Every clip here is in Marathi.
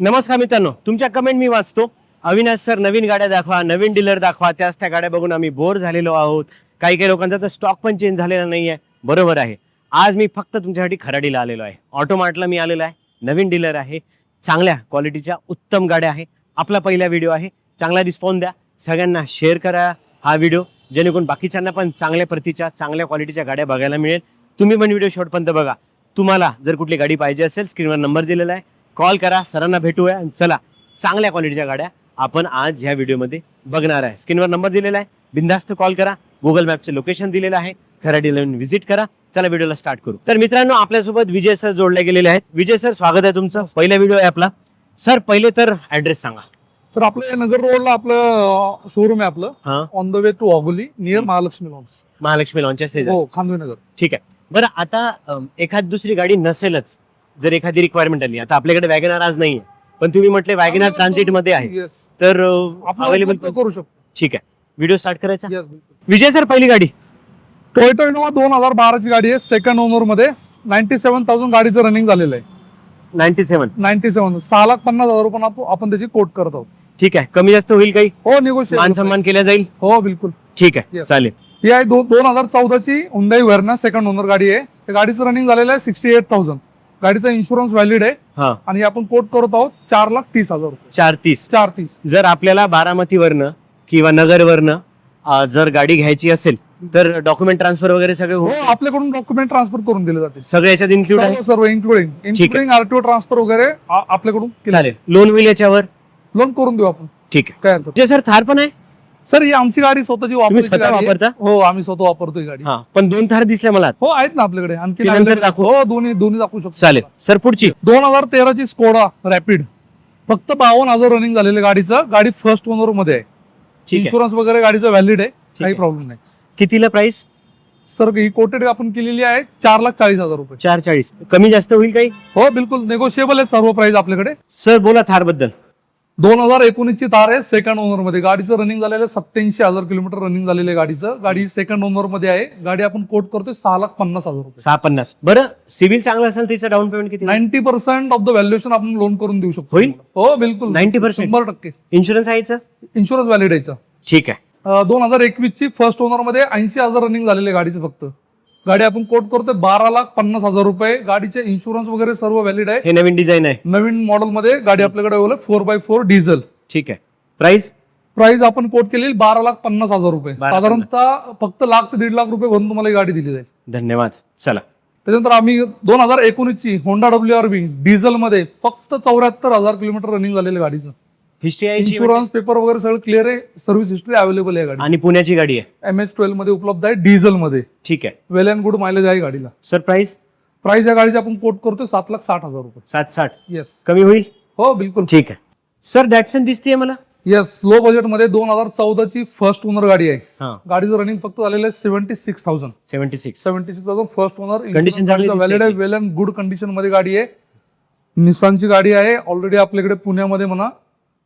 नमस्कार मित्रांनो तुमच्या कमेंट मी वाचतो. अविनाश सर नवीन गाड्या दाखवा नवीन डीलर दाखवा. त्याच त्या गाड्या बघून आम्ही बोर झालेलो आहोत. काही काही लोकांचा तर स्टॉक पण चेंज झालेला नाही आहे बरोबर आहे. आज मी फक्त तुमच्यासाठी खराडीला आलेलो आहे. ऑटोमार्टला मी आलेलो आहे. नवीन डीलर आहे. चांगल्या क्वालिटीच्या उत्तम गाड्या आहे. आपला पहिला व्हिडिओ आहे. चांगला रिस्पॉन्स द्या. सगळ्यांना शेअर करा हा व्हिडिओ जेणेकरून बाकीच्यांना पण चांगल्या प्रतीच्या चांगल्या क्वालिटीच्या गाड्या बघायला मिळेल. तुम्ही पण व्हिडिओ शॉर्टपर्यंत बघा. तुम्हाला जर कुठली गाडी पाहिजे असेल स्क्रीनवर नंबर दिलेला आहे. कॉल करा सरांना भेटूया आणि चला चांगल्या क्वालिटीच्या गाड्या आपण आज ह्या व्हिडिओमध्ये बघणार आहे. स्क्रीनवर नंबर दिलेला आहे. बिंदास्त कॉल करा. गुगल मॅपचं लोकेशन दिलेलं आहे. खराडीला येऊन व्हिजिट करा. चला व्हिडिओला स्टार्ट करू. तर मित्रांनो आपल्यासोबत विजय सर जोडले गेलेले आहेत. विजय सर स्वागत आहे तुमचं. पहिला व्हिडिओ आहे आपला सर पहिले तर ऍड्रेस सांगा. सर आपलं नगर रोडला आपलं शोरूम आहे आपलं. हा. On the way to ऑगोली near Mahalakshmi lawns Mahalakshmi लॉन्चच्या शेजारी. हो खांदवे नगर ठीक आहे. बरं आता एखाद दुसरी गाडी नसेलच. जर एखादी रिक्वायरमेंट आली आता आपल्याकडे वॅगनार आज नाहीये पण तुम्ही म्हटले वॅगनार ट्रान्झिटमध्ये आहे. Yes. तर आपण अवेलेबल उपलब्ध करू शकतो. ठीक आहे. व्हिडिओ स्टार्ट करायचा? Yes, बिलकुल. विजय सर पहिली गाडी. टोयोटा इनोवा दोन हजार बाराची गाडी आहे. सेकंड ओनरमध्ये नाईन्टी सेव्हन थाउजंड गाडीचं रनिंग झालेलं आहे. नाईन्टी सेव्हन नाईन्टी सेव्हन सहा लाख पन्नास हजार रुपये आपण- आपण त्याची कोट करत आहोत. ठीक आहे. कमी जास्त होईल काही? हो निगोशिएट मान सन्मान केला जाईल? हो बिलकुल. ठीक आहे. Yes. चालेल. ही आहे दो- दोन हजार चौदाची हुंदाई व्हर्ना सेकंड ओनर गाडी आहे. त्या गाडीचं रनिंग झालेलं आहे सिक्स्टी एट थाउजंड गाडीचा इन्शुरन्स व्हॅलिड आहे. हा. आणि आपण कोट करत आहोत चार लाख तीस हजार रुपये. चार तीस. चार तीस. जर आपल्याला बारामतीवरनं किंवा नगरवरनं अं, जर गाडी घ्यायची असेल तर डॉक्युमेंट ट्रान्सफर वगैरे सगळे हो हो आपल्याकडून डॉक्युमेंट ट्रान्सफर करून दिले जाते सगळे याच्यात इन्क्लूड आहे? सर्व सर्व इन्क्लुडिंग इन्क्लुडिंग आरटीओ ट्रान्सफर वगैरे आ- आपल्याकडून चालेल. लोन होईल याच्यावर? लोन करून देऊ आपण. ठीक आहे. काय हरकत सर थार पण आहे? सर ही आमची गाडी स्वतःची तुम्ही वापरायची स्वतः गाडी आहे. वापरता? हो आम्ही स्वतः वापरतो ही गाडी. हा पण दोन थार दिसल्या मला हो आहेत ना आपल्याकडे. आणखी ती नंतर दाखवू? हो दोन्ही दोन्ही दाखवू शकतो. चालेल. सर पुढची. दोन हजार तेराची स्कोडा रॅपिड फक्त बावन्न हजार रनिंग झालेलं गाडीचं. गाडी फर्स्ट ओनरमध्ये आहे. ठीक आहे. इन्शुरन्स वगैरे गाडीचं व्हॅलिड आहे. काही आहे. प्रॉब्लेम नाही. कितीला प्राइस सर ही कोटेड आपण केलेली आहे. चार लाख चाळीस हजार रुपये. चार चाळीस. कमी जास्त होईल काही? हो बिलकुल. नेगोशिएबल आहे सर्व प्राइस आपल्याकडे. सर बोला थारबद्दल दोन हजार एकोणीसची तार आहे सेकंड ओनरमध्ये. गाडीचं रनिंग झालेलं सत्याऐंशी हजार किलोमीटर रनिंग झालेलं आहे गाडीचं. गाडी सेकंड ओनरमध्ये आहे. गाडी आपण कोट करतोय सहा लाख पन्नास हजार रुपये. सहा पन्नास. बरं सिव्हिल चांगलं असेल तिचं डाऊन पेमेंट किती? Ninety percent of the valuation आपण लोन करून देऊ शकतो होईल? हो बिलकुल. 90%? शंभर टक्के. इन्शुरन्स आहे याचं? इन्शुरन्स व्हॅलिड याचं ठीक आहे. दोन हजार एकवीस ची फर्स्ट ओनरमध्ये ऐंशी हजार रनिंग झालेले गाडीचं फक्त. गाडी आपण कोट करतोय बारा लाख पन्नास हजार रुपये. गाडीचे इन्शुरन्स वगैरे सर्व व्हॅलिड आहे. हे नवीन डिझाईन आहे. नवीन मॉडेल मध्ये गाडी आपल्याकडे available four by four diesel ठीक आहे. प्राइस प्राइस आपण कोट केलेली बारा लाख पन्नास हजार रुपये. बारा साधारणतः फक्त लाख ते दीड लाख रुपये भरून तुम्हाला ही गाडी दिली जाईल. धन्यवाद. चला. त्याच्यानंतर आम्ही दोन हजार एकोणीस ची Honda W R V diesel मध्ये फक्त चौऱ्याहत्तर हजार किलोमीटर रनिंग झालेलं गाडीचं. हिस्ट्री आहे इन्शुरन्स पेपर वगैरे सगळं क्लिअर आहे. सर्व्हिस हिस्ट्री अवेलेबल आहे गाडी आणि पुण्याची गाडी आहे. एम एच ट्वेल्वमध्ये उपलब्ध आहे डिझेल मध्ये. ठीक आहे. वेल अँड गुड मायलेज आहे गाडीला. सर प्राइस प्राइस या गाडीची आपण कोट करतो सात लाख साठ हजार रुपये. सात साठ. येस कमी होईल? हो बिलकुल. ठीक आहे. सर डॅटसन दिसतेय मला? येस लो बजेटमध्ये दोन हजार चौदाची फर्स्ट ओनर गाडी आहे. हा. गाडीचं रनिंग फक्त झालेलं आहे seventy six thousand seventy six seventy six thousand first owner Condition चांगली दिसते व्हॅलिड आहे की? वेल अँड गुड कंडिशनमध्ये गाडी आहे. निसानची गाडी आहे ऑलरेडी आपल्याकडे पुण्यामध्ये म्हणा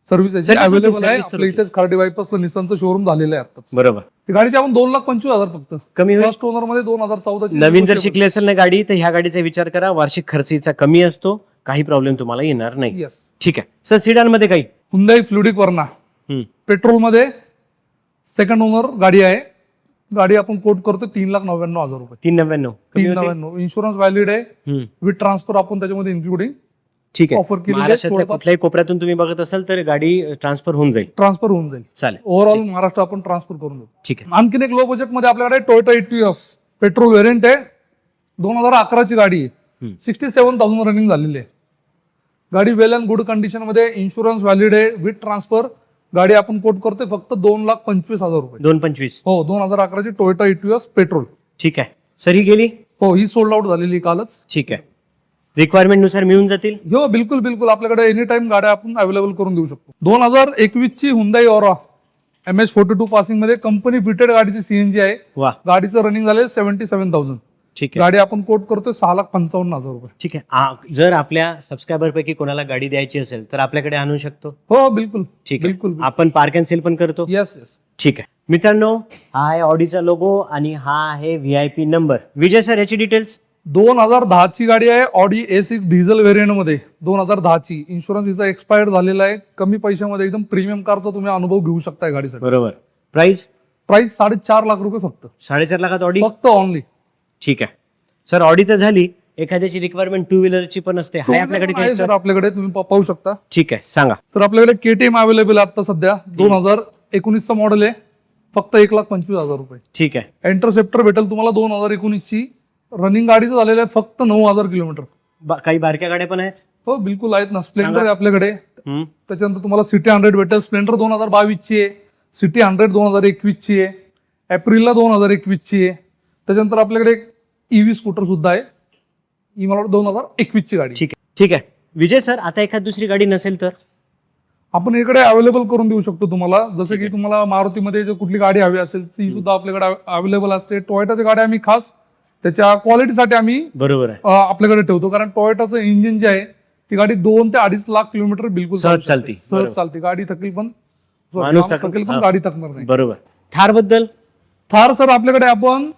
सर्व्हिस Service होती, अवेलेबल आहे. service तर आपल्या होती. इथेच खार्डी बायपासला निसानचं शोरूम झालेलं आहे आताच बरोबर. गाडीची आपण दोन लाख पंचवीस हजार फक्त. कमी होईल? फर्स्ट ओनरमध्ये दोन हजार चौदाची नवीन जर शिकली असेल ना गाडी तर ह्या गाडीचा विचार करा. वार्षिक खर्च हिचा कमी असतो. काही प्रॉब्लेम तुम्हाला येणार नाही. येस ठीक आहे. सर सिडानमध्ये काही? हुंदाई फ्लुडिक वर्ना हम्म. पेट्रोलमध्ये सेकंड ओनर गाडी आहे. गाडी आपण कोट करतो तीन लाख नव्याण्णव हजार रुपये. तीन नव्याण्णव. कमी तीन? नव्याण्णव. इन्शुरन्स व्हॅलिड आहे. हम्म. विथ ट्रान्सफर आपण त्याच्यामध्ये इन्क्लुडिंग ठीक आहे. ऑफर महाराष्ट्रातल्या कुठल्याही कोपऱ्यातून तुम्ही बघत असाल तर गाडी ट्रान्सफर होऊन जाईल. ट्रान्सफर होऊन जाईल. चालेल. ओव्हरऑल महाराष्ट्र आपण ट्रान्सफर करून देऊ. ठीक आहे. आणखीन एक लो बजेटमध्ये आपल्याकडे टोयोटा इटियस पेट्रोल व्हेरियंट आहे. दोन हजार अकराची गाडी आहे. सिक्स्टी सेव्हन थाउजंड रनिंग झालेली आहे. गाडी वेल अँड गुड कंडिशनमध्ये इन्शुरन्स व्हॅलिड आहे. विथ ट्रान्सफर गाडी आपण कोट करतोय फक्त दोन लाख पंचवीस हजार रुपये. दोन पंचवीस. हो दोन हजार अकराची टोयोटा इटियस पेट्रोल ठीक आहे. सर ही गेली? हो ही सोल्ड आउट झालेली कालच. ठीक आहे. रिक्वायरमेंटनुसार मिळून जातील? हो बिलकुल बिलकुल. आपल्याकडे एनी टाइम गाड्या आपण अवेलेबल करून देऊ शकतो. दोन हजार एकवीस ची Hyundai Aura M H forty two पासिंगमध्ये company fitted गाडीची सीएनजी आहे. वा. गाडीचं रनिंग झाले सेव्हन्टी सेव्हन थाउजंड ठीक आहे. गाडी आपण कोट करतोय सहा लाख पंचावन्न हजार रुपये. ठीक आहे. आ- जर आपल्या सबस्क्रायबर पैकी कोणाला गाडी द्यायची असेल तर आपल्याकडे आणू शकतो? हो बिलकुल. ठीक आहे. बिलकुल आपण पार्क अँड सेल पण करतो? येस येस ठीक आहे. मित्रांनो हा आहे ऑडीचा लोगो आणि हा आहे V I P number Vijay sir याची डिटेल्स दोन हजार दहाची गाडी आहे ऑडी ए सिक्स डिझेल व्हेरियंटमध्ये. दोन हजार दहाची. इन्शुरन्स हिचा एक्सपायर्ड झालेला आहे. कमी पैशामध्ये एकदम प्रीमियम कारचा तुम्ही अनुभव घेऊ शकता गाडीसाठी. बरोबर. प्राइस प्राइस साडेचार लाख रुपये फक्त. साडेचार लाखात ऑडी फक्त ऑनली ठीक आहे. सर ऑडी तर झाली. एखाद्याची रिक्वायरमेंट टू व्हीलरची पण असते. हाय आपल्याकडे आहे सर सर आपल्याकडे तुम्ही प- पाहू शकता. ठीक आहे सांगा. तर आपल्याकडे केटीएम अवेलेबल आहे आता सध्या. दोन हजार एकोणीसचा मॉडेल आहे. फक्त एक लाख पंचवीस हजार रुपये. ठीक आहे. एंटरसेप्टर भेटेल तुम्हाला दोन हजार एकोणीसची. रनिंग गाडीचं झालेलं आहे फक्त नऊ हजार किलोमीटर. बा- काही बारक्या गाड्या पण आहेत? हो बिलकुल आहेत ना. स्प्लेंडर. आहे आपल्याकडे. हम्म. त्याच्यानंतर तुम्हाला सिटी हंड्रेड भेटेल. स्प्लेंडर दोन हजार बावीसची आहे. सिटी हंड्रेड दोन हजार एकवीसची आहे. एप्रिलला दोन हजार एकवीसची आहे. त्याच्यानंतर आपल्याकडे एक ईव्ही स्कूटर सुद्धा आहे. ही मला वाटतं दोन हजार एकवीसची गाडी ठीक आहे. ठीक आहे. विजय सर आता एखाद दुसरी गाडी नसेल तर? आपण इकडे अवेलेबल करून देऊ शकतो तुम्हाला. जसं की. तुम्हाला मारुतीमध्ये जर कुठली गाडी हवी असेल ती सुद्धा आपल्याकडे अवेलेबल असते. टोयोटाच्या गाड्या आम्ही खास त्याच्या क्वालिटीसाठी आम्ही बरोबर आहे. आपल्याकडे ठेवतो. कारण टोयोटाचं इंजिन जे आहे ती गाडी दोन ते अडीच लाख किलोमीटर बिलकुल सहज. चालती. बरोबर. सहज चालती. गाडी थकेल पण माणूस थकेल, पण. गाडी थकणार नाही. बरोबर. थारबद्दल? थार सर आपल्याकडे आपण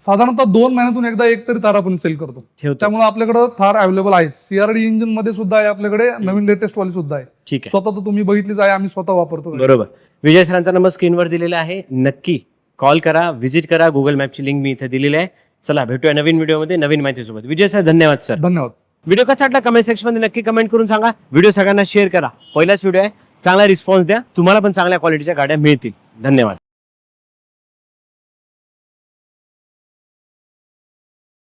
साधारणतः दोन महिन्यातून एकदा एक तरी थार आपण सेल करतो. ठेवतो. त्यामुळे आपल्याकडे थार अवेलेबल आहे सीआरडी इंजिनमध्ये सुद्धा आहे आपल्याकडे नवीन लेटेस्ट वाली सुद्धा आहे. ठीक आहे. स्वतः तर तुम्ही बघितलीच आहे आम्ही स्वतः वापरतो बरोबर. विजय सरांचा नंबर स्क्रीनवर दिलेला आहे. नक्की कॉल करा व्हिजिट करा गुगल मॅपची लिंक मी इथे दिलेली आहे. चला भेटूया नवीन व्हिडिओमध्ये नवीन माहितीसोबत. विजय सर धन्यवाद सर. धन्यवाद. व्हिडिओ कसा वाटला कमेंट सेक्शनमध्ये नक्की कमेंट करून सांगा. व्हिडिओ सगळ्यांना शेअर करा. पहिलाच व्हिडिओ आहे. चांगला रिस्पॉन्स द्या. तुम्हाला पण चांगल्या क्वालिटीच्या गाड्या मिळतील. धन्यवाद.